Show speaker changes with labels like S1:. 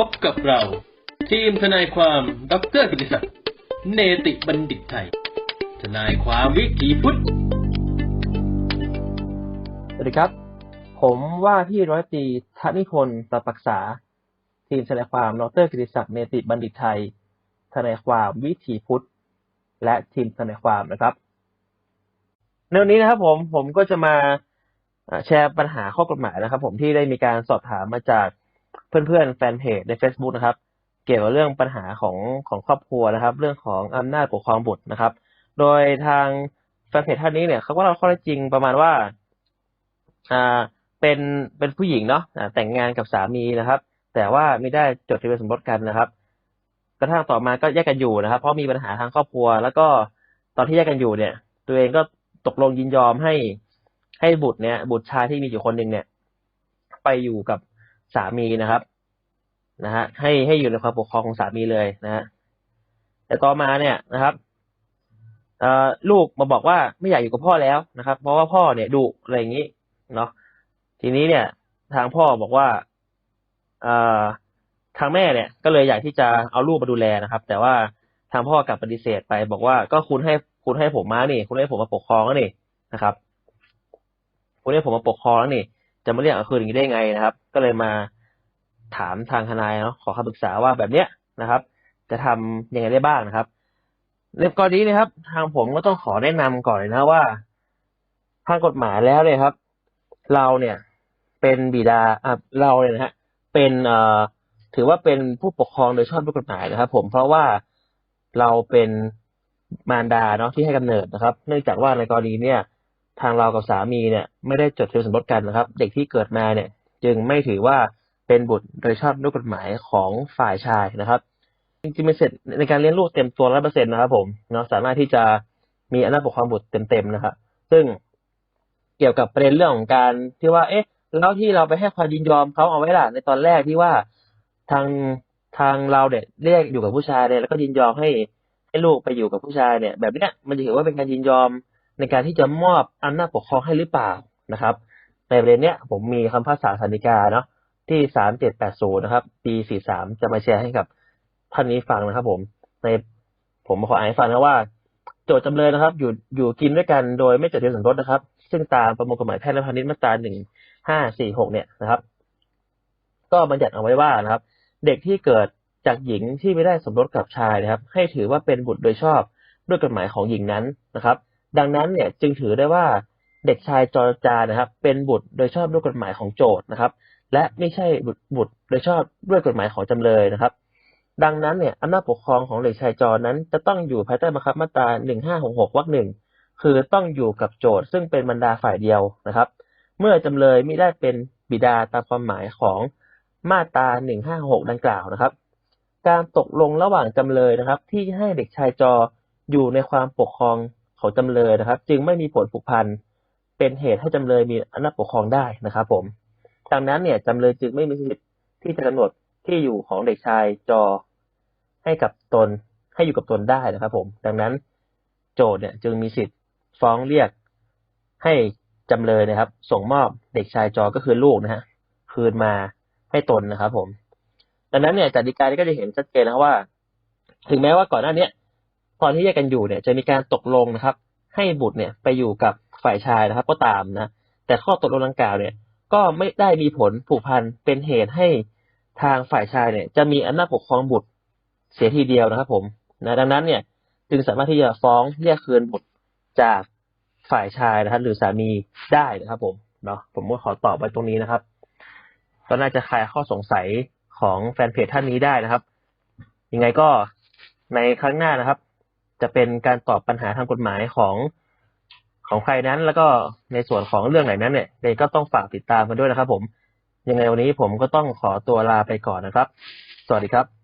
S1: พบกับเรา ทีมทนายความดรกิติศักดิ์เนติบัณฑิตไทย ทนายความวิถีพุทธ
S2: สวัสดีครับ ผมว่าที่ร้อยตรีธนิพนธ์ประปักษา ทีมทนายความดรกิติศักดิ์เนติบัณฑิตไทย ทนายความวิถีพุทธ และทีมทนายความนะครับในวันนี้นะครับผมผมก็จะมาแชร์ปัญหาข้อกฎหมายนะครับ ผมที่ได้มีการสอบถามมาจาก เพื่อนๆแฟนเพจใน Facebook นะครับ เกี่ยวกับเรื่องปัญหาของของครอบครัวนะครับ เรื่องของอำนาจปกครองบุตรนะครับ โดยทางแฟนเพจท่านนี้เนี่ยเขาก็เล่าข้อเท็จจริงประมาณว่าอ่าเป็นเป็นผู้หญิงเนาะแต่งงานกับสามีนะครับ แต่ว่าไม่ได้จดทะเบียนสมรสกันนะครับ กระทั่งต่อมาก็แยกกันอยู่นะครับ เพราะมีปัญหาทางครอบครัว แล้วก็ตอนที่แยกกันอยู่เนี่ย ตัวเองก็ตกลงยินยอมให้ให้บุตรเนี่ย บุตรชายที่มีอยู่คนหนึ่งเนี่ย ไปอยู่กับ สามีนะครับนะฮะให้ให้อยู่ในความปกครองของสามีเลยนะฮะแต่ต่อมาเนี่ยนะครับเอ่อลูกมาบอกว่าไม่อยากอยู่กับพ่อแล้วนะครับ เพราะว่าพ่อเนี่ยดุอะไรอย่างนี้เนาะทีนี้เนี่ย ทางพ่อบอกว่าเอ่อทางแม่เนี่ย ก็เลยอยากที่จะเอาลูกมาดูแลนะครับ แต่ว่าทางพ่อกลับปฏิเสธไป บอกว่าก็คุณให้คุณให้ผมมานี่ คุณให้ผมมาปกครองแล้วนี่นะครับ คุณให้ผมมาปกครองแล้วนี่ จะมาเรียกอคืนอย่างนี้ได้ไงนะครับ ก็เลยมาถามทางทนายเนาะขอคำปรึกษาว่าแบบเนี้ยนะครับ จะทำยังไงได้บ้างนะครับในกรณีนี้นะครับ ทางผมก็ต้องขอแนะนำก่อนเลยนะว่า ทางกฎหมายแล้วเนี่ยครับ เราเนี่ยเป็นบิดาอะเราเนี่ยนะฮะเป็นเอ่อถือว่าเป็นผู้ปกครองโดยชอบด้วยกฎหมายนะครับ ผมเพราะว่าเราเป็นมารดาเนาะที่ให้กำเนิดนะครับ เนื่องจากว่าในกรณีเนี่ย ทางเรากับสามีเนี่ยไม่ได้จดทะเบียนสมรสกันนะครับ เด็กที่เกิดมาเนี่ยจึงไม่ถือว่าเป็นบุตรโดยชอบด้วยกฎหมายของฝ่ายชายนะครับ จริงๆเป็นเสร็จในการเลี้ยงลูกเต็มตัวร้อยเปอร์เซ็นต์นะครับผมเนาะสามารถที่จะมีอำนาจปกครองบุตรเต็มๆนะครับ ซึ่งเกี่ยวกับประเด็นเรื่องของการที่ว่า เอ๊ะ แล้วที่เราไปให้ความยินยอมเขาเอาไว้ล่ะในตอนแรกที่ว่าทางทางเราเนี่ยเรียกอยู่กับผู้ชายเนี่ยแล้วก็ยินยอมให้ให้ลูกไปอยู่กับผู้ชายเนี่ย แบบเนี้ยมันจะถือว่าเป็นการยินยอม ในการที่จะมอบอำนาจปกครองให้หรือเปล่านะครับ ในประเด็นเนี้ยผมมีคำพิพากษาสันติกาเนาะที่สามเจ็ดแปดศูนย์นะครับ ปีสี่สามจะมาแชร์ให้กับท่านนี้ฟังนะครับผมในผมขออ่านให้ฟังนะว่า โจทย์จำเลยนะครับ อยู่อยู่กินด้วยกันโดยไม่จดทะเบียนสมรสนะครับ ซึ่งตามประมวลกฎหมายแพ่งและพาณิชย์มาตราหนึ่งห้าสี่หกเนี่ยนะครับ ก็บัญญัติเอาไว้ว่านะครับ เด็กที่เกิดจากหญิงที่ไม่ได้สมรสกับชายนะครับ ให้ถือว่าเป็นบุตรโดยชอบด้วยกฎหมายของหญิงนั้นนะครับ ดังนั้นเนี่ยจึงถือได้ว่าเด็กชายจอจานะครับ เป็นบุตรโดยชอบด้วยกฎหมายของโจทย์นะครับ และไม่ใช่บุตรบุตรโดยชอบด้วยกฎหมายของจำเลยนะครับ ดังนั้นเนี่ยอำนาจปกครองของเด็กชายจอนั้น จะต้องอยู่ภายใต้บังคับมาตราหนึ่งห้าหกหกวรรคหนึ่งคือต้องอยู่กับโจทย์ซึ่งเป็นบรรดาฝ่ายเดียวนะครับ เมื่อจำเลยไม่ได้เป็นบิดาตามความหมายของมาตราหนึ่งห้าหกดังกล่าวนะครับ การตกลงระหว่างจำเลยนะครับ ที่ให้เด็กชายจออยู่ในความปกครอง ของจำเลยนะครับ จึงไม่มีผลผูกพันเป็นเหตุให้จำเลยมีอำนาจปกครองได้นะครับผมดังนั้นเนี่ยจำเลยจึงไม่มีสิทธิ์ที่จะกำหนดที่อยู่ของเด็กชายจอให้กับตนให้อยู่กับตนได้นะครับ ผม ดังนั้นโจทย์เนี่ยจึงมีสิทธิ์ฟ้องเรียกให้จำเลยนะครับ ส่งมอบเด็กชายจอก็คือลูกนะฮะคืนมาให้ตนนะครับ ผม ดังนั้นเนี่ยจากฎีกานี้ก็จะเห็นชัดเจนนะครับว่า ถึงแม้ว่าก่อนหน้าเนี้ย อนที่แยกกันอยู่เนี่ยจะมีการตกลงนะครับ ให้บุตรเนี่ยไปอยู่กับฝ่ายชายนะครับ ก็ตามนะ แต่ข้อตกลงดังกล่าวเนี่ย ก็ไม่ได้มีผลผูกพันเป็นเหตุให้ทางฝ่ายชายเนี่ย จะมีอำนาจปกครองบุตรเสียทีเดียวนะครับ ผมนะดังนั้นเนี่ย จึงสามารถที่จะฟ้องเรียกคืนบุตรจากฝ่ายชายนะครับ หรือสามีได้นะครับ ผมเนาะผมก็ขอตอบไว้ตรงนี้นะครับก็น่าจะคลายข้อสงสัยของแฟนเพจท่านนี้ได้นะครับ ยังไงก็ในครั้งหน้านะครับ จะเป็นการตอบปัญหาทางกฎหมายของของใครนั้น แล้วก็ในส่วนของเรื่องไหนนั้นเนี่ยเดก็ต้องฝากติดตามกันด้วยนะครับ ผม ยังไงวันนี้ผมก็ต้องขอตัวลาไปก่อนนะครับ สวัสดีครับ